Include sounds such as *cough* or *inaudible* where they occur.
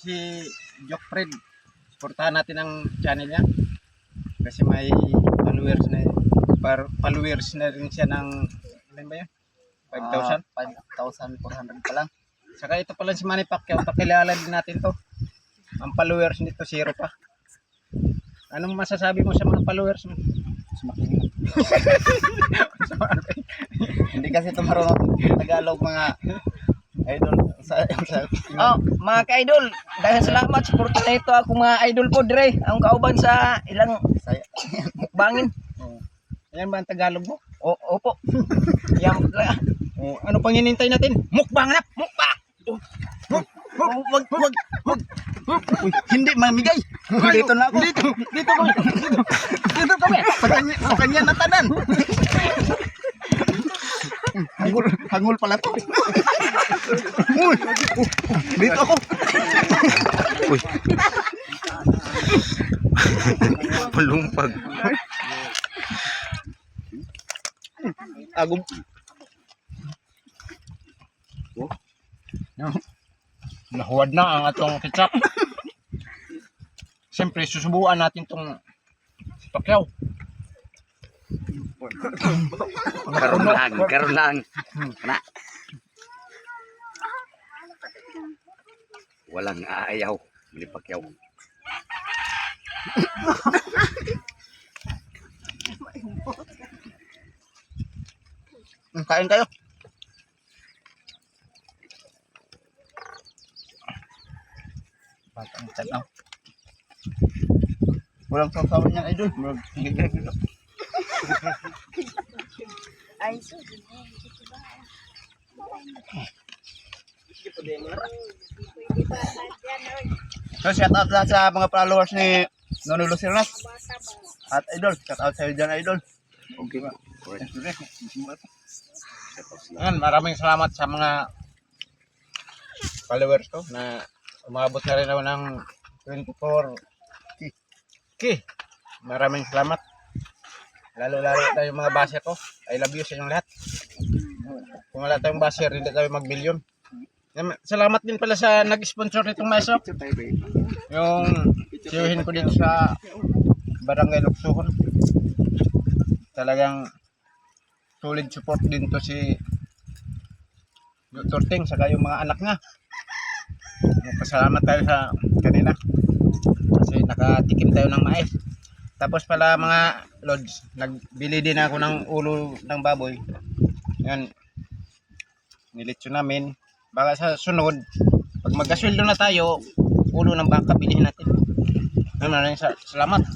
Si Jokfred, supportahan natin ang channel niya. Kasi may followers na par, followers na rin siya ng ilan ba yun? 5,000. Ah, 5,400 pa lang. Saka ito pala si Manny Pacquiao, pakilala din natin to. Ang followers nito, zero pa. Anong masasabi mo sa mga followers mo? Sumaking. *laughs* Hindi kasi ito marunong Tagalog mga *laughs* Oh, mga ka-idol, dahil salamat, suporta na ito ako mga idol ko dire. Ang kauban sa ilang mukbangin. Oh. Ayan ba ang Tagalog mo? O, opo. Yan lang. Oh, ano pang hinintay natin? Mukbang na, mukbang. Wag, wag, wag, wag. Hindi mamigay. Dito na ako. Dito, dito. Dito, dito kami. Sa kanya, sa kanya na tanan. Hangul, hangul pala to. Uy, dito ako. Palumpag. Agum. Nahuwad na ang atong ketchup. Siyempre, susubukan natin tong Pacquiao. Karoon lang, karoon lang. Na. Walang aayaw. Hindi pakyaw. Hmm, Kain kayo. Batang tanaw. Walang sasawa niyan, idol. Walang gigil dito. So, shout out lahat sa mga followers ni Nono Lucinas. At idol, shout out sa iyo dyan, idol. Okay ba? Ayan, maraming salamat sa mga followers ko na umabot na rin ako ng 24 K. Maraming salamat. Lalo-lalo na yung mga basher ko. I love you sa inyong lahat. Kung wala tayong basher, hindi tayo mag-billion. Salamat din pala sa nag-sponsor nitong meso. Yung siyuhin ko dito sa Barangay Luksuhon. Talagang solid support din to si Dr. Ting saka yung mga anak niya. Pasalamat tayo sa kanila. Kasi nakatikim tayo ng mais. Tapos pala mga lods, nagbili din ako ng ulo ng baboy. Yan. Nilitsyo namin. Baka sa sunod, pag magkasweldo na tayo, ulo ng baka bilhin natin. Yan, maraming sa- salamat.